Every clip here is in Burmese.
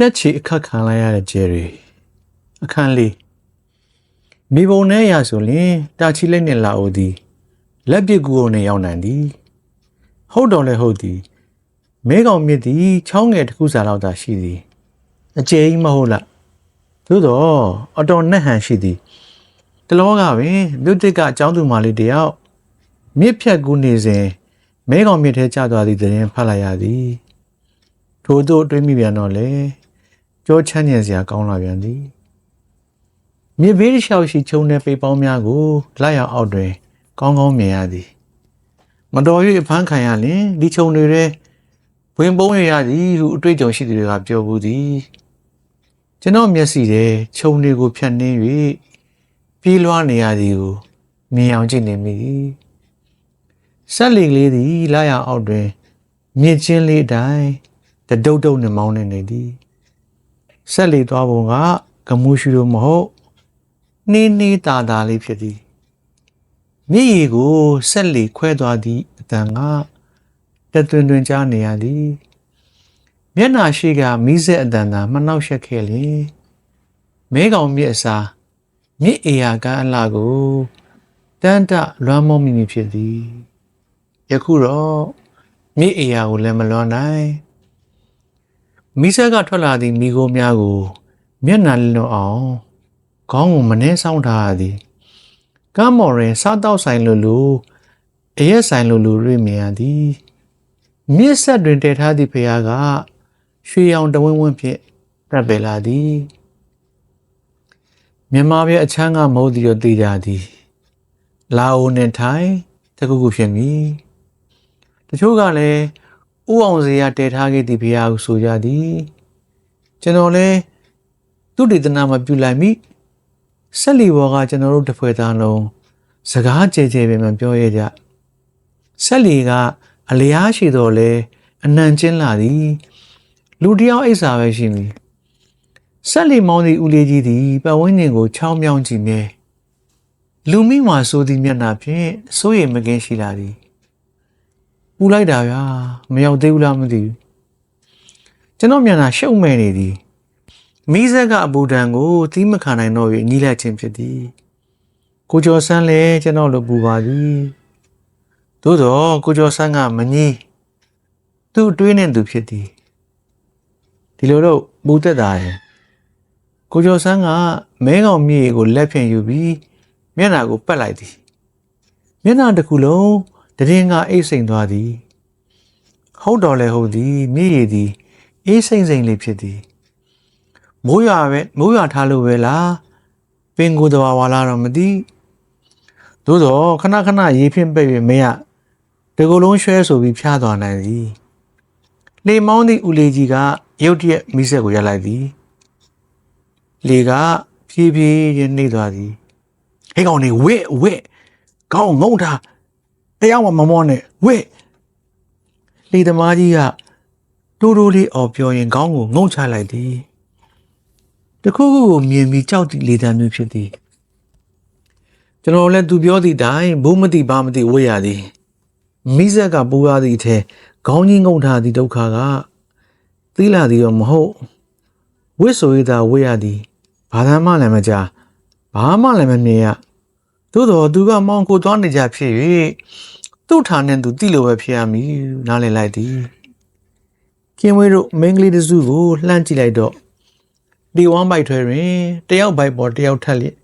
ချက်ချီအခက်ခံလိုက်ရတဲ့ဂျယ်ရီအခန်းလေးမိဘုံနဲ့ရဆိုရင်တာချီလက်နဲ့လာဦးသည်လက်ပစ်ကူကိုနဲ့ရောက်နိုင်သည် ဟုတ်တော်လည်းဟုတ်သည်မဲကောင်မြစ်သည်ချောင်းငယ်တစ်ခုစာလောက်သာရှိသည်အကျဲကြီးမဟုတ်လားသို့တော့အတော်နဲ့ဟန်ရှိသည်တလောကပင်မြို့တစ်ကအကြောင်းသူမလေးတယောက်မြစ်ဖြတ်ကူးနေစဉ်မဲကောင်မြစ်ထဲကျသွားသည့်တဲ့ရင်ဖတ်လိုက်ရသည်ထို့သို့တွေးမိပြန်တော့လေ ကြောချမ်းညင်စရာကောင်းလာပြန်သည်မြစ်ဘေးတစ်လျှောက်ရှိခြုံတဲ့ပေပေါင်းများကိုလက်ရောက်အောက်တွင် ကောင်းကောင်းမြင်ရသည် မတော်၍ဖမ်းခံရလင်ဒီခြုံတွေထဲဝင်ပုံးရရသည်ဟုအတွေ့အကြုံရှိသူတွေကပြောဘူးသည်ကျွန်တော်မျက်စိထဲခြုံတွေကိုဖြတ်နှင်း၍ပြေးလွှားနေရသည်ကိုမြင်အောင်ကြည့်နေမိသည်ဆက်လီကလေးသည်လာရအောက်တွင်မြင့်ချင်းလေးအတိုင်းတဒုတ်ဒုတ်နဲ့မောင်းနေနေသည် ဆက်လီသွားပုံကကမူးရှူလို့မဟုတ်နှင်းနှီးတာတာလေးဖြစ်သည်မြည်ရီကိုဆက်လီခွဲသွားသည့်အတန်ကတသွင်တွင်ကြားနေရသည်မျက်နာရှိကမီးစက်အတန်သာမနှောက်ယှက်ခဲ့လေမဲကောင်မြစ်အစာမြစ်အေယာကန်းအလှကိုတန်တလွမ်းမောမိမိဖြစ်သည်ယခုတော့မြစ်အေယာကိုလည်းမလွမ်းနိုင် မီးစက်ကထွက်လာသည့်မိโกများကို မျက်နှာလွတ်အောင်ခေါင်းကိုမနှဲဆောင်ထားရသည်ကမ်းမော်ရင်စားတောက်ဆိုင်လိုလိုအရက်ဆိုင်လိုလိုတွေ့မြင်ရသည်မြစ်ဆက်တွင်တည်ထားသည့်ဖရားကရွှေရောင်တဝင်းဝင်းဖြင့်တက်ပယ်လာသည်မြန်မာပြည်အချမ်းကမဟုတ်သည်တော့သိကြသည်လာအိုနဲ့ထိုင်းတခုခုဖြစ်မည်တချို့ကလည်း ဥအောင်စရာတည်ထားခဲ့သည့်ဖရားကိုဆိုကြသည်ကျွန်တော်လည်းသူတေသနာမပြုလိုက်မိဆက်လီဘောကကျွန်တော်တို့တစ်ဖွဲ့သားလုံးစကားကြဲကြဲပဲမပြောရကြဆက်လီကအလျားရှိတော်လဲအနံကျင်းလာသည်လူတစ်ယောက်အိတ်စာပဲရှိမည်ဆက်လီမောင်းသည့်ဦးလေးကြီးသည်ပတ်ဝန်းကျင်ကိုချောင်းမြောင်းကြည့်မြဲလူမိမာဆိုသည့်မျက်နှာဖြင့်စိုးရိမ်မကင်းရှိလာသည် ပူလိုက်တာဗျာမရောက်သေးဘူးလားမသိဘူးကျွန်တော်မျက်နှာရှုပ်မဲ့နေသည်မိဇက်ကအဘူတန်ကိုသီးမခံနိုင်တော့၍ညီးလိုက်ခြင်းဖြစ်သည်ကိုကျော်ဆန်းလည်းကျွန်တော်လိုပူပါသည်သို့တော့ကိုကျော်ဆန်းကမညီးသူ့တွေးနေသူဖြစ်သည်ဒီလိုတော့ပူသက်တာရယ်ကိုကျော်ဆန်းကမဲကောင်မြေကိုလက်ဖြင့်ယူပြီးမျက်နှာကိုပတ်လိုက်သည်မျက်နှာတစ်ခုလုံး တရင်ကအိတ်စိန်သွားသည်ဟုတ်တော်လဲဟုတ်သည်မြေရည်သည်အေးစိမ့်စိမ့်လေးဖြစ်သည်မိုးရွာပဲမိုးရွာထားလို့ပဲလားပင်ကိုယ်တော်ဝါလာတော့မသိသို့တော့ခဏခဏရေဖြင့်ပိတ်ပြီးမရတကူလုံးရွှဲဆိုပြီးဖျားသွားနိုင်သည်လေမောင်းသည့်ဦးလေးကြီးကရုတ်တရက်မိဆက်ကိုရက်လိုက်သည်လေကဖြည်းဖြည်းချင်းနှိမ့်သွားသည်ဟဲ့ကောင်နေဝစ်ဝစ်ကောင်းငုံထား တရားမမမောနဲ့ဝစ်လေသမားကြီးကတိုးတိုးလေးအော်ပြောရင်ခေါင်းကိုငုံချလိုက်သည်တခုခုကိုမြင်ပြီးကြောက်သည့်လေတံမျိုးဖြစ်သည်ကျွန်တော်လည်းသူပြောသည့်တိုင်ဘိုးမသိဘာမသိဝေ့ရသည်မိဆက်ကပူရသည့်အထဲခေါင်းကြီးငုံထားသည့်ဒုက္ခကသီးလာသည်တော့မဟုတ်ဝိဆိုရတာဝေ့ရသည်ဘာသာမှလည်းမကြားဘာမှလည်းမမြင်ရ သို့တော်သူကမောင်ကိုသွားနေကြဖြစ်၍သူ့ဌာနဲ့သူတိလိုပဲဖြစ်ရမည်နားလည်လိုက်သည်ကင်းဝေးတို့မင်းကလေးတစုကိုလှမ်းကြည့်လိုက်တော့ဒီဝမ်းဘိုက်ထွဲတွင်တယောက်ဘိုက်ပေါ်တယောက်ထက်လျက်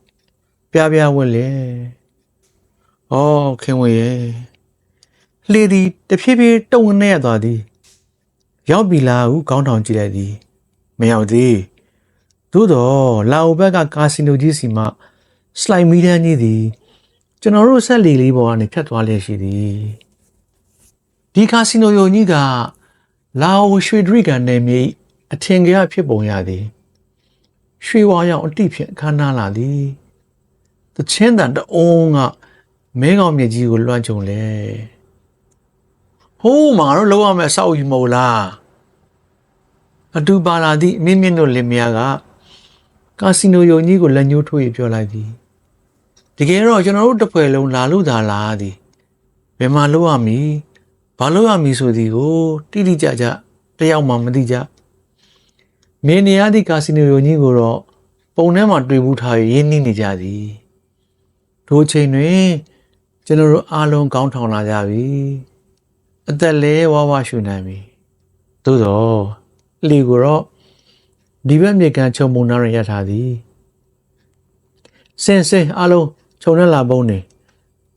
ပြားပြားဝက်လေ။အော်ခင်ဝေရဲ့လှေသည်တဖြည်းဖြည်းတုံနေရသွားသည်။ရောက်ပြီလားဟုခေါင်းထောင်ကြည့်လိုက်သည်။မရောက်သေး။သို့တော့လာအိုဘက်ကကာစီနိုကြီးစီမှ စလိုက်မီဒန်ကြီးသည်ကျွန်တော်တို့ဆက်လီလေးပေါ်ကနေဖြတ်သွားလျက်ရှိသည်။ဒီကာစီနိုယုံကြီးကလာအိုရွှေဒရိကန်နယ်မြေအထင်ကြီးဖြစ်ပုံရသည်။ရွှေဝါရောင်အတိဖြင့်ခမ်းနားလာသည်တချင်းတန်တအုံးကမဲကောင်မြစ်ကြီးကိုလွှမ်းကြုံလေဟိုးမှာတော့လောက်ရမယ်အဆောက်အဦမဟုတ်လားအတူပါလာသည့်မြင့်မြင့်တို့လင်မယားကကာစီနိုယုံကြီးကိုလက်ညှိုးထိုး၍ပြောလိုက်သည် တကယ်တော့ကျွန်တော်တို့တစ်ဖွဲ့လုံးလာလို့သာလာသည်ဘယ်မှာလောက်ရမည်ဘာလို့ရမည်ဆိုသည်ကိုတိတိကျကျတယောက်မှမသိကြမင်းနေရသည့်ကာစီနိုယုံကြီးကိုတော့ပုံထဲမှာတွေ့ဘူးထားရင်းနှီးနေကြသည်ထိုအချိန်တွင်ကျွန်တော်တို့အားလုံးကောင်းထောင်လာကြပြီအသက်လဲဝါဝရှူနိုင်ပြီသို့တော့လေကိုတော့ဒီဘက်မြေကန်ခြုံမုံနာရရထားသည်စင်စင်အားလုံး ခြုံနဲ့လာပုံနေ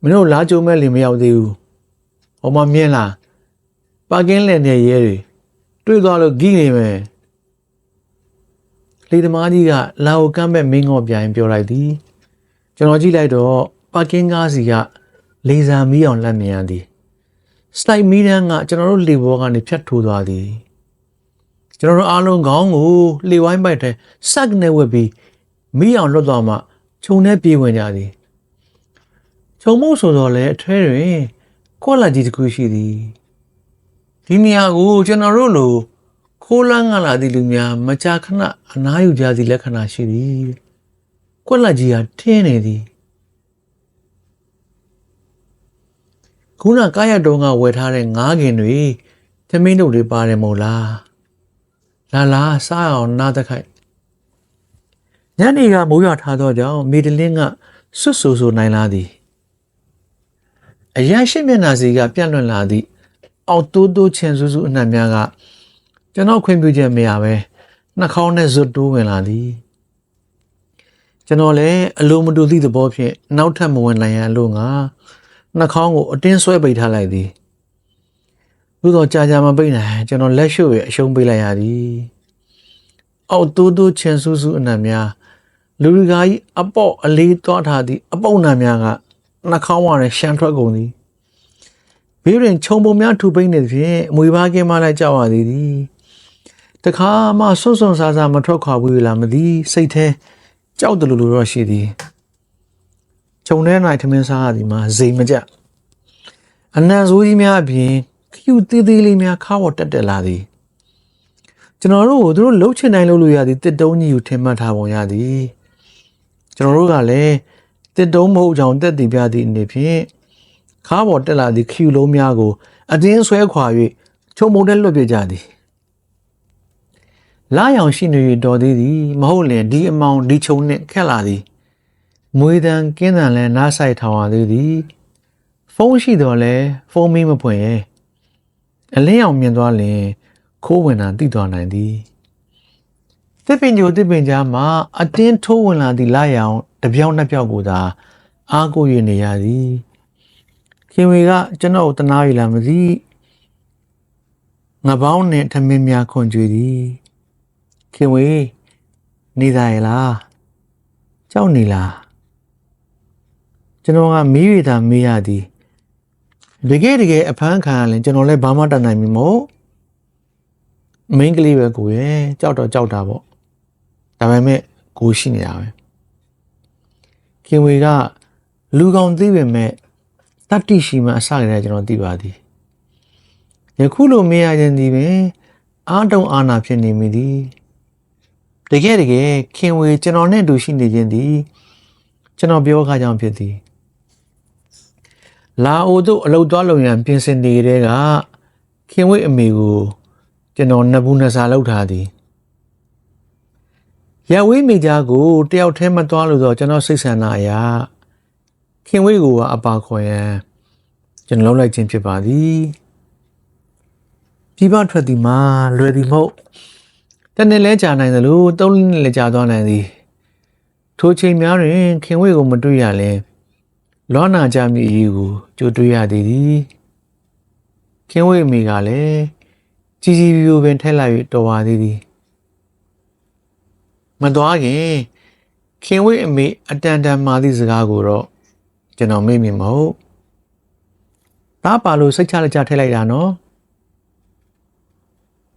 မင်းတို့လာကြုံမဲ့လေမရောက်သေးဘူးဟောမမြင်လားပါကင်းလန်တဲ့ရဲတွေတွေ့သွားလို့ဂိနေမယ်လေသမားကြီးကလာကိုကမ်းမဲ့မင်းငေါ့ပြိုင်ပြောလိုက်သည်ကျွန်တော်ကြည့်လိုက်တော့ပါကင်းကားစီကလေဆာမီးအောင်လက်မြင်ရသည်စတိုက်မီးတန်းကကျွန်တော်တို့လေဘောကနေဖြတ်ထိုးသွားသည်ကျွန်တော်တို့အားလုံးခေါင်းကိုလေဝိုင်းပိုက်တဲ့စက်နဲ့ဝက်ပြီးမီးအောင်လွတ်သွားမှခြုံနဲ့ပြေးဝင်ကြသည် ခြုံမို့ဆိုတော့လေအထဲတွင်ကွက်လာကြီးတစ်ခုရှိသည်ဒီနေရာကိုကျွန်တော်တို့လိုခိုးလန်းကလာသည့်လူများမကြာခဏအနားယူကြသည့်လက္ခဏာရှိသည်ကွက်လာကြီးဟာထင်းနေသည်ခုနကားရတုံးကဝယ်ထားတဲ့ငါးခင်တွေသမင်းတို့တွေပါတယ်မို့လားလာလာစားအောင်နားတခိုက်ညနေကမိုးရွာထားသောကြောင့်မီဒလင်းကဆွတ်ဆူဆူနိုင်လာသည် အရန်ရှိမျက်နှာစီကပြန့်လွင့်လာသည့်အောက်တိုးတိုးချင်ဆူဆူအနှံ့များကကျွန်တော်ခွင့်ပြုချက်မရပဲနှာခေါင်းနဲ့ဇွတ်တိုးဝင်လာသည်ကျွန်တော်လည်းအလိုမတူသည့်သဘောဖြင့်နောက်ထပ်မဝင်နိုင်ရန်လို့ငါနှာခေါင်းကိုအတင်းဆွဲပိတ်ထားလိုက်သည်သို့တော့ကြာကြာမပိတ်နိုင်ကျွန်တော်လက်ရှုပ်ရဲ့အရှုံးပေးလိုက်ရသည်အောက်တိုးတိုးချင်ဆူဆူအနှံ့များလူရီကာကြီးအပေါ့အလေးသွားထားသည့်အပုပ်နှံများက နှာခေါင်းဝရရှမ်းထွက်ကုန်သည်ဘေးရင်ခြုံပုံများထူပိတ်နေသဖြင့်အမွေပါကင်းမလိုက်ကြောက်ရသည်သည်တခါမှဆွတ်ဆွတ်ဆာဆာမထွက်ခွာဘူးလားမသိစိတ်แท้ကြောက်တယ်လို့တော့ရှိသည်ခြုံထဲ၌ထမင်းစားရသည်မှာဇိမ်မကြအနံဆိုးကြီးများအပြင်ချူသေးသေးလေးများခါဝတက်တက်လာသည်ကျွန်တော်တို့ကိုသူတို့လှုပ်ချင်တိုင်းလှုပ်လို့ရသည်တစ်တုံးကြီးကိုထင်မှတ်ထားပုံရသည်ကျွန်တော်တို့ကလည်း တစ်တုံးမဟုတ်ကြောင်တက်တည်ပြသည့်အနေဖြင့်ခါပေါ်တက်လာသည့်ချူလုံးများကို အတင်းဆွဲခွာ၍ချုံမုံတဲ့လွတ်ပြကြသည်လာရောင်ရှိနေရတော်သေးသည်မဟုတ်လင်ဒီအမောင်ဒီချုံနှင့်ခက်လာသည်မွေတန်ကင်းတန်လဲနားဆိုင်ထောင်ရသေးသည်ဖုန်းရှိတော်လဲဖုန်းမီးမဖွင့်ရဲ့အလင်းအောင်မြင်သွားလင်ခိုးဝင်တာသိသွားနိုင်သည်တစ်ပင်ကြိုတစ်ပင်ကြားမှာအတင်းထိုးဝင်လာသည့်လာရောင် တပြောင်းနှစ်ပြောက်ကိုသာအားကိုးရနေရသည်ခင်ဝေကကျွန်တော်တနာရီလာမသိငပေါင်းနဲ့ထမင်းများခွန်ကြွေသည်ခင်ဝေနေသားရလားကြောက်နေလားကျွန်တော်ကမီးရတာမေးရသည်တကယ်တကယ်အဖမ်းခံရရင်ကျွန်တော်လည်းဘာမှတတ်နိုင်ပြီမို့မင်းကလေးပဲကိုရဲ့ကြောက်တော့ကြောက်တာပေါ့ဒါပေမဲ့ကိုရှိနေတာပဲ ခင်ဝေကလူကောင်သိပေမဲ့တတ္တိရှိမှအစကတည်းကကျွန်တော်သိပါသည်ယခုလိုမေးရခြင်းဒီပင်အာတုံအာနာဖြစ်နေမိသည်တကယ်တကယ်ခင်ဝေကျွန်တော်နဲ့အတူရှိနေခြင်းသည်ကျွန်တော်ပြောခါကြောင့်ဖြစ်သည်လာအိုတို့အလုတ်သွားလုံရန်ပြင်ဆင်နေတဲ့ကခင်ဝေအမေကိုကျွန်တော်နှစ်ဘူးနှစ်စာလောက်ထားသည် ရဝေးမိသားကိုတယောက်တည်းမသွားလို့တော့ကျွန်တော်စိတ်ဆန္ဒအရာခင်ဝေးကိုကအပါခေါ်ရန်ကျွန်တော်လုံးလိုက်ခြင်းဖြစ်ပါသည်ပြပထွက်သည်မှာလွယ်သည်မဟုတ်တနေ့လဲကြာနိုင်သလိုသုံးနှစ်လဲကြာသွားနိုင်သည်ထိုချိန်များတွင်ခင်ဝေးကိုမတွေ့ရလဲလောနာကြမိအရေးကိုကြိုတွေ့ရသည်သည်ခင်ဝေးမိကလည်းကြီးကြီးပြိုပင်ထက်လိုက်၍တော်ပါသေးသည် မတော်ခင်ခင်ဝေးအမေအတန်တန်မာသည့်စကားကိုတော့ကျွန်တော်မေ့မိမဟုတ်ဒါပါလို့စိတ်ချလက်ချထည့်လိုက်တာနော်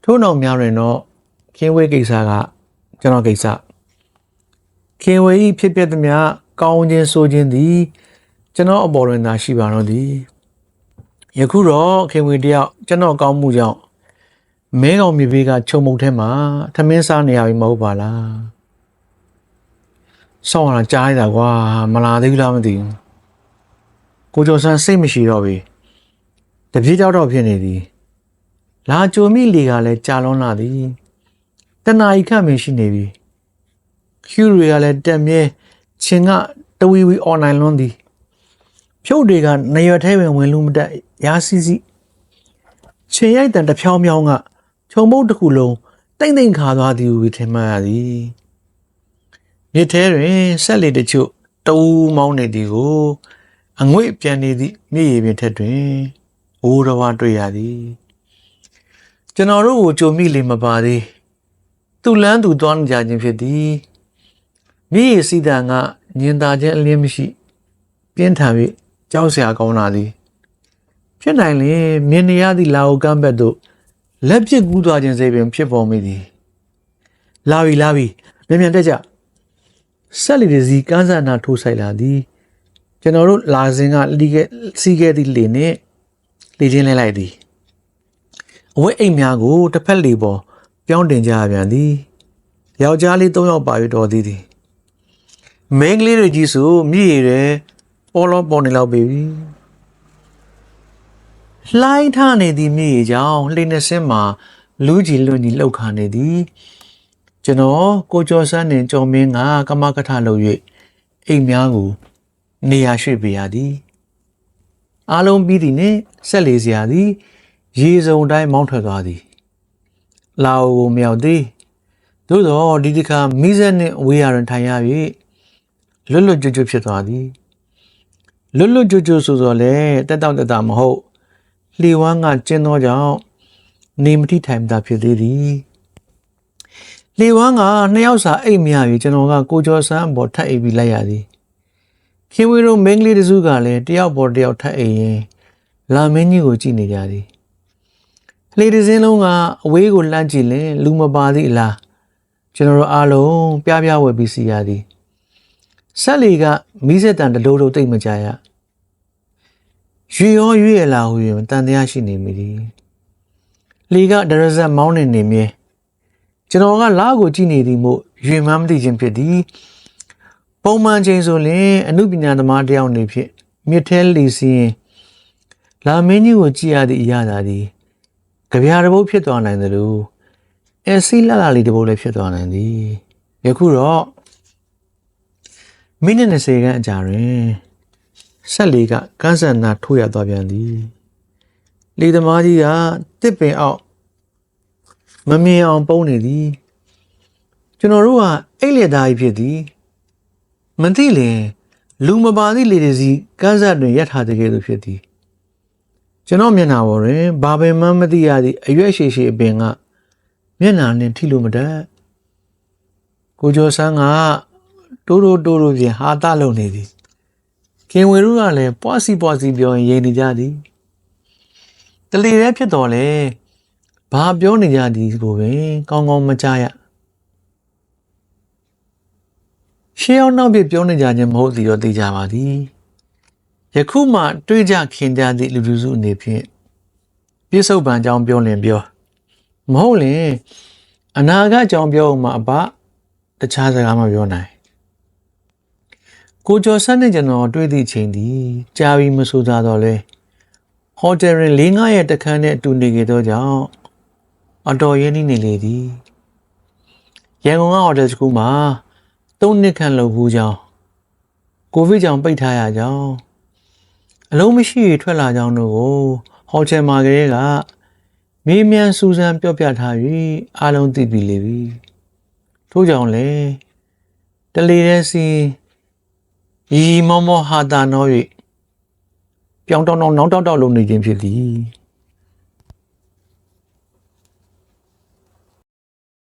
ထို့နောက်များတွင်တော့ခင်ဝေးကိစ္စကကျွန်တော်ကိစ္စခင်ဝေးဤဖြစ်ပျက်သမျှကောင်းခြင်းဆိုခြင်းသည် ကျွန်တော်အပေါ်တွင်သာရှိပါတော့သည်ယခုတော့ခင်ဝေးတယောက်ကျွန်တော်ကောင်းမှုကြောင့် မဲကောင်မြေဘေးကခြုံမုံထဲမှာထမင်းစားနေရပြီမဟုတ်ပါလားဆောင်းရတာကြားရတာကွာမလာသေးဘူးလားမသိဘူးကိုကျော်ဆန်းစိတ်မရှိတော့ပြီတပြေးကြောက်တော့ဖြစ်နေသည်လာကြိုမိလေကလည်းကြာလွန်လာသည်တနာရီခန့်ပင်ရှိနေပြီကျူတွေကလည်းတက်မြဲချင်းကတဝီဝီ online လွန်းသည်ဖြုတ်တွေကနေရွယ်ထဲပင်ဝင်လို့မတက်ရာစီစီချင်းရိုက်တန်တစ်ဖြောင်းဖြောင်းက ခြုံမုတ်တစ်ခုလုံးတိမ့်တိမ့်ခါသွားသည်ဟုထင်မှတ်ရသည်မြစ်ထဲတွင်ဆက်လေတချို့တူမောင်းနေသည်ကိုအငွေ့ပြန်နေသည့်မြည်ရည်ပင်ထက်တွင်အိုးတော်ဝတွေ့ရသည်ကျွန်တော်တို့ကိုကြုံမိလေမပါသေးသူလန်းသူသွားနေကြခြင်းဖြစ်သည်မြည်ရည်စီတန်ကညင်သာခြင်းအလင်းမရှိ ပြင်းထန်၍ကြောက်စရာကောင်းလာသည်ဖြစ်နိုင်လျင်မြင်နေရသည့်လာအိုကမ်းဘက်သို့ လက်ပစ်ကူးသွားခြင်းစိတ်ပင်ဖြစ်ပေါ်မိသည်လာပြီလာပြီမြန်မြန်တက်ကြဆက်လီဒီစီကန်းဆန်နာထိုးဆိုင်လာသည်ကျွန်တော်တို့လာစဉ်ကလီခဲ့စီးခဲ့သည့်လေနှင့်လေချင်းလဲလိုက်သည်အဝဲအိမ်များကိုတစ်ဖက်လေပေါ်ပြောင်းတင်ကြရပြန်သည်ယောက်ျားလေး၃ယောက်ပါ၍တော်သည်သည်မင်းကလေးတွေကြီးဆိုမြည်ရယ်ပေါ်လောပေါ်နေလောက်ပြီ လှိုင်းထားနေသည်မြည်ရကြောင်းလှိနေစင်းမှာလူကြီးလွန်ကြီးလှုပ်ခါနေသည်ကျွန်တော်ကိုကျော်စန်းနဲ့ကျော်မင်းကကမကထလုပ်၍အိမ်များကိုနေရာရွှေ့ပေးရသည်အားလုံးပြီးသည်နှင့်ဆက်လေစရာသည်ရေစုံတိုင်းမောင်းထွက်သွားသည်လာအိုကိုမြောက်သည်သို့သောဒီတစ်ခါမိဆက်နှင့်ဝေးရန်ထိုင်ရ၍လွတ်လွတ်ကျွတ်ကျွတ်ဖြစ်သွားသည်လွတ်လွတ်ကျွတ်ကျွတ်ဆိုတော့လေတက်တောက်တက်တာမဟုတ် လှေဝမ်းကကျင်းသောကြောင့်နေမတိထိုင်မတာဖြစ်သေးသည်လှေဝမ်းကနှစ်ယောက်စာအိတ်မြ၍ကျွန်တော်ကကိုကျော်စန်းအပေါ်ထပ်အိပ်ပြီးလိုက်ရသည်ခင်ဝေတို့မင်းကလေးတစုကလည်းတယောက်ပေါ်တယောက်ထပ်အိပ်ရင်လာမင်းကြီးကိုကြည့်နေကြသည်လှေတစ်စင်းလုံးကအဝေးကိုလှမ်းကြည့်လင်လူမပါသည့်အလားကျွန်တော်တို့အားလုံးပြပြဝယ်ပြီးစီရသည်ဆက်လီကမိစက်တန်တလို့လို့တိတ်မကြရ ရွေရောရွေရလာဟူရင်တန်တရားရှိနေမိသည်လီကဒရဇက်မောင်းနေနေမြဲကျွန်တော်ကလားကိုကြည့်နေသည်မို့ရွေမှန်းမသိခြင်းဖြစ်သည်ပုံမှန်ချိန်ဆိုရင်အမှုပညာသမားတယောက်နေဖြစ်မြစ်ထဲလီစီရင်လာမင်းကြီးကိုကြည့်ရသည့်အရာသာသည်ကြပြားတစ်ပုတ်ဖြစ်သွားနိုင်သလိုအဲစီလာလာလေးတစ်ပုတ်လည်းဖြစ်သွားနိုင်သည်ယခုတော့မိနစ်20ခန်းအကြာတွင် ဆက်လီကကန်းဆန်နာထိုးရသွားပြန်သည်လီသမားကြီးကတစ်ပင်အောက်မမြင်အောင်ပုံနေသည်ကျွန်တော်တို့ကအိတ်လက်သားကြီးဖြစ်သည်မသိလင်လူမပါသည့်လေတစီကန်းဆက်တွင်ရပ်ထားတဲ့ကဲ့သို့ဖြစ်သည်ကျွန်တော်မျက်နှာပေါ်တွင်ဘာပင်မှမသိရသည့်အရွက်ရှိရှိအပင်ကမျက်နှာနှင့်ထိလို့မတတ်ကိုကျော်ဆန်းကတိုးတိုးတိုးတိုးဖြင့်ဟာတလုံနေသည် ခင်ဝေတို့ကလည်းပွားစီပွားစီပြောရင်ရင်နေကြသည်တလီရဲဖြစ်တော်လဲဘာပြောနေကြသည်ကိုပင်ကောင်းကောင်းမကြားရရှေးအောင်နောက်ပြပြောနေကြခြင်းမဟုတ်သည်တော့သိကြပါသည်ယခုမှတွေးကြခင်ကြသည့်လူလူစုအနေဖြင့်ပြစ္ဆုတ်ပံအကြောင်းပြောလင်ပြောမဟုတ်လင်အနာဂတ်အကြောင်းပြောမှအပတခြားစကားမပြောနိုင် ကိုကျော်ဆန်းနဲ့ကျွန်တော်တွေ့သည့်ချိန်သည်ကြာပြီမဆိုသာတော့လဲဟိုတယ်ရင်၄၅ရက်တခန်းနဲ့အတူနေကြသောကြောင့်အတော်ရင်းနှီးနေလေသည်ရန်ကုန်ကဟိုတယ်တစ်ခုမှာ၃နှစ်ခန့်လုပ်ဘူးကြောင်းကိုဗစ်ကြောင့်ပိတ်ထားရကြောင်းအလုံးမရှိရထွက်လာကြောင်းတို့ကိုဟိုတယ်မှာကလေးကမေးမြန်းစူးစမ်းပြောပြထား၍အားလုံးသိပြီလေပြီထို့ကြောင့်လေတလေတဲ့စီ ရီမောမောဟာတာနော၍ပြောင်းတောင်းတောင်းနောက်တောက်တောက်လုပ်နေခြင်းဖြစ်သည်